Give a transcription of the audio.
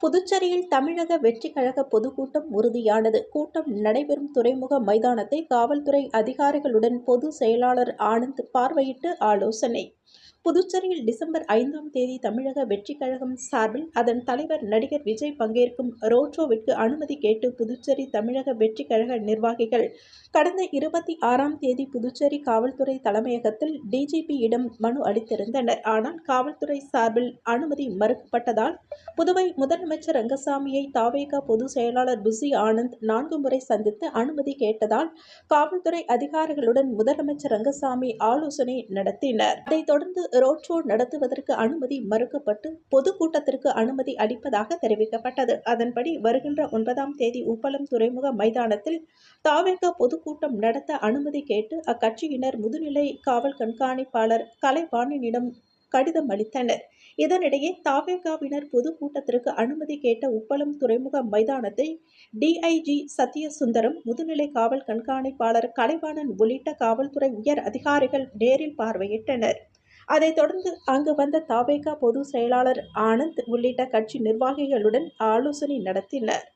புதுச்சேரியில் தமிழக வெற்றிக்கழக பொதுக்கூட்டம் உறுதியானது. கூட்டம் நடைபெறும் துறைமுக மைதானத்தை காவல்துறை அதிகாரிகளுடன் பொது செயலாளர் ஆனந்த் பார்வையிட்டு ஆலோசனை. புதுச்சேரியில் டிசம்பர் ஐந்தாம் தேதி தமிழக வெற்றிக்கழகம் சார்பில் அதன் தலைவர் நடிகர் விஜய் பங்கேற்கும் ரோட்ஷோவிற்கு அனுமதி கேட்டு புதுச்சேரி தமிழக வெற்றிக்கழக நிர்வாகிகள் கடந்த இருபத்தி ஆறாம் தேதி புதுச்சேரி காவல்துறை தலைமையகத்தில் டிஜிபியிடம் மனு அளித்திருந்தனர். ஆனால் காவல்துறை சார்பில் அனுமதி மறுக்கப்பட்டதால் புதுவை முதலமைச்சர் ரங்கசாமியை தாவேகா பொதுச் செயலாளர் புசி ஆனந்த் நான்கு முறை சந்தித்து அனுமதி கேட்டதால் காவல்துறை அதிகாரிகளுடன் முதலமைச்சர் ரங்கசாமி ஆலோசனை நடத்தினர். அதைத் தொடர்ந்து ரோட் ஷோ நடத்துவதற்கு அனுமதி மறுக்கப்பட்டு பொதுக்கூட்டத்திற்கு அனுமதி அளிப்பதாக தெரிவிக்கப்பட்டது. அதன்படி வருகின்ற ஒன்பதாம் தேதி உப்பளம் துறைமுக மைதானத்தில் தாவேகா பொதுக்கூட்டம் நடத்த அனுமதி கேட்டு அக்கட்சியினர் முதுநிலை காவல் கண்காணிப்பாளர் கலைவாணனிடம் கடிதம் அளித்தனர். இதனிடையே தாவேகாவினர் பொதுக்கூட்டத்திற்கு அனுமதி கேட்ட உப்பளம் துறைமுக மைதானத்தை டிஐஜி சத்யசுந்தரம் முதுநிலை காவல் கண்காணிப்பாளர் கலைவாணன் உள்ளிட்ட காவல்துறை உயர் அதிகாரிகள் நேரில் பார்வையிட்டனர். அதைத் தொடர்ந்து அங்கு வந்த தாவேகா பொதுச் செயலாளர் ஆனந்த் உள்ளிட்ட கட்சி நிர்வாகிகளுடன் ஆலோசனை நடத்தினர்.